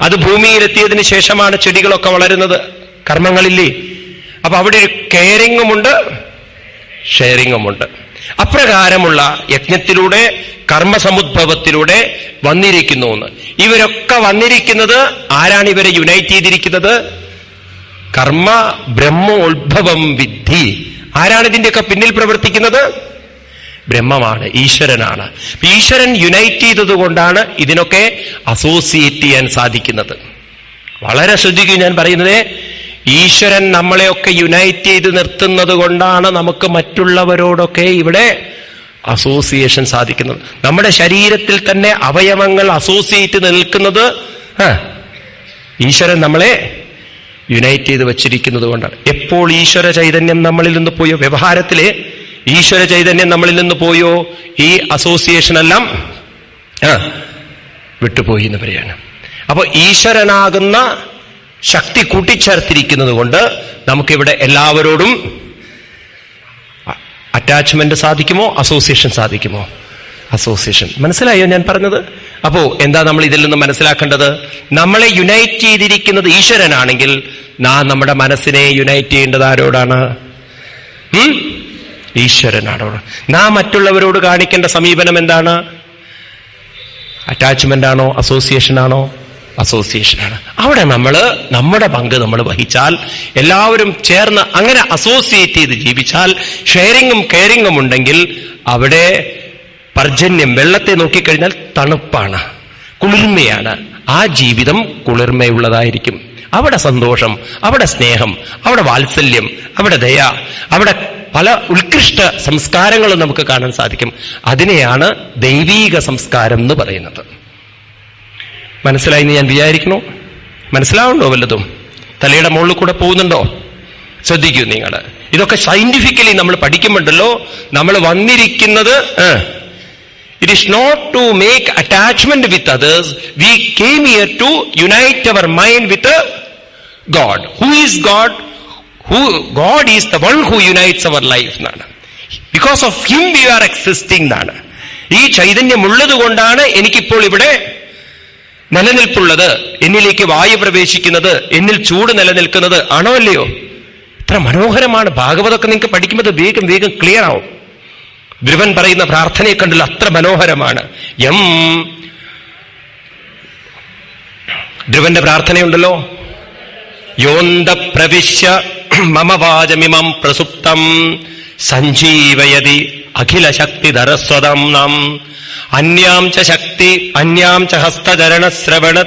അത് ഭൂമിയിലെത്തിയതിന് ശേഷമാണ് ചെടികളൊക്കെ വളരുന്നത്. കർമ്മങ്ങളില്ലേ? അപ്പൊ അവിടെ ഒരു കെയറിങ്ങുമുണ്ട് ഷെയറിങ്ങുമുണ്ട് അപ്രകാരമുള്ള യജ്ഞത്തിലൂടെ കർമ്മസമുദ്ഭവത്തിലൂടെ വന്നിരിക്കുന്നു എന്ന്. ഇവരൊക്കെ വന്നിരിക്കുന്നത് ആരാണ് ഇവരെ യുണൈറ്റ് ചെയ്തിരിക്കുന്നത്? കർമ്മ ബ്രഹ്മോത്ഭവം വിദ്ധി. ആരാണ് ഇതിന്റെയൊക്കെ പിന്നിൽ പ്രവർത്തിക്കുന്നത്? ബ്രഹ്മമാണ് ഈശ്വരനാണ്. ഈശ്വരൻ യുണൈറ്റ് ചെയ്തതുകൊണ്ടാണ് ഇതിനൊക്കെ അസോസിയേറ്റ് ചെയ്യാൻ സാധിക്കുന്നത്. വളരെ ശ്രദ്ധിക്കും ഞാൻ പറയുന്നത് ഈശ്വരൻ നമ്മളെയൊക്കെ യുണൈറ്റ് ചെയ്ത് നിർത്തുന്നത് കൊണ്ടാണ് നമുക്ക് മറ്റുള്ളവരോടൊക്കെ ഇവിടെ അസോസിയേഷൻ സാധിക്കുന്നത്. നമ്മുടെ ശരീരത്തിൽ തന്നെ അവയവങ്ങൾ അസോസിയേറ്റ് നിൽക്കുന്നത് ഈശ്വരൻ നമ്മളെ യുണൈറ്റ് ചെയ്ത് വച്ചിരിക്കുന്നത് കൊണ്ടാണ്. എപ്പോൾ ഈശ്വര ചൈതന്യം നമ്മളിൽ നിന്ന് പോയോ? വ്യവഹാരത്തിലെ ഈശ്വര ചൈതന്യം നമ്മളിൽ നിന്ന് പോയോ? ഈ അസോസിയേഷൻ എല്ലാം ആ, വിട്ടുപോയി എന്ന് പറയാണ്. അപ്പൊ ഈശ്വരനാകുന്ന ശക്തി കൂട്ടിച്ചേർത്തിരിക്കുന്നത് കൊണ്ട് നമുക്കിവിടെ എല്ലാവരോടും അറ്റാച്ച്മെന്റ് സാധിക്കുമോ? അസോസിയേഷൻ സാധിക്കുമോ? അസോസിയേഷൻ മനസ്സിലായോ ഞാൻ പറഞ്ഞത്? അപ്പോ എന്താ നമ്മൾ ഇതിൽ നിന്ന് മനസ്സിലാക്കേണ്ടത്? നമ്മളെ യുണൈറ്റ് ചെയ്തിരിക്കുന്നത് ഈശ്വരനാണെങ്കിൽ നാം നമ്മുടെ മനസ്സിനെ യുണൈറ്റ് ചെയ്യേണ്ടത് ആരോടാണ്? ഉം? ഈശ്വരനാണോട് നാം മറ്റുള്ളവരോട് കാണിക്കേണ്ട സമീപനം എന്താണ്? അറ്റാച്ച്മെന്റ് ആണോ? അസോസിയേഷൻ ആണോ? അസോസിയേഷൻ ആണ്. അവിടെ നമ്മൾ നമ്മുടെ പങ്ക് നമ്മൾ വഹിച്ചാൽ എല്ലാവരും ചേർന്ന് അങ്ങനെ അസോസിയേറ്റ് ചെയ്ത് ജീവിച്ചാൽ ഷെയറിങ്ങും കെയറിങ്ങും ഉണ്ടെങ്കിൽ അവിടെ പർജന്യം വെള്ളത്തെ നോക്കിക്കഴിഞ്ഞാൽ തണുപ്പാണ് കുളിർമയാണ്. ആ ജീവിതം കുളിർമയുള്ളതായിരിക്കും. അവിടെ സന്തോഷം അവിടെ സ്നേഹം അവിടെ വാത്സല്യം അവിടെ ദയ അവിടെ പല ഉത്കൃഷ്ട സംസ്കാരങ്ങളും നമുക്ക് കാണാൻ സാധിക്കും. അതിനെയാണ് ദൈവീക സംസ്കാരം എന്ന് പറയുന്നത്. മനസ്സിലായി എന്ന് ഞാൻ വിചാരിക്കണു മനസ്സിലാവുണ്ടോ വല്ലതും? തലയുടെ മുകളിൽ കൂടെ പോകുന്നുണ്ടോ? ശ്രദ്ധിക്കൂ നിങ്ങൾ. ഇതൊക്കെ സയന്റിഫിക്കലി നമ്മൾ പഠിക്കുമ്പോണ്ടല്ലോ നമ്മൾ വന്നിരിക്കുന്നത് it is not to make attachment with others we came here to unite our mind with God who is God who God is the one who unites our life എന്നാണ് because of him we are existing എന്നാണ് ഈ ചൈതന്യം ഉള്ളത് കൊണ്ടാണ് എനിക്കിപ്പോൾ ഇവിടെ നിലനിൽപ്പുള്ളത്. എന്നിലേക്ക് വായു പ്രവേശിക്കുന്നത് എന്നിൽ ചൂട് നിലനിൽക്കുന്നത് ആണോ അല്ലയോ? ഇത്ര മനോഹരമാണ്. ഭാഗവതമൊക്കെ നിങ്ങൾക്ക് പഠിക്കുമ്പോൾ വേഗം വേഗം ക്ലിയർ ആവും. ധ്രുവൻ പറയുന്ന പ്രാർത്ഥനയെ കണ്ടല്ലോ അത്ര മനോഹരമാണ്. യം ധ്രുവന്റെ പ്രാർത്ഥനയുണ്ടല്ലോ? യോന്ത പ്രവിശ്യ മമ വാചമിമം പ്രസുപ്തം. സഞ്ജീവയതി അഖില ശക്തിധരസ്വതം നാം. അന്യാം ച ശക്തി അന്യാം ച ഹസ്തചരണ ശ്രവണ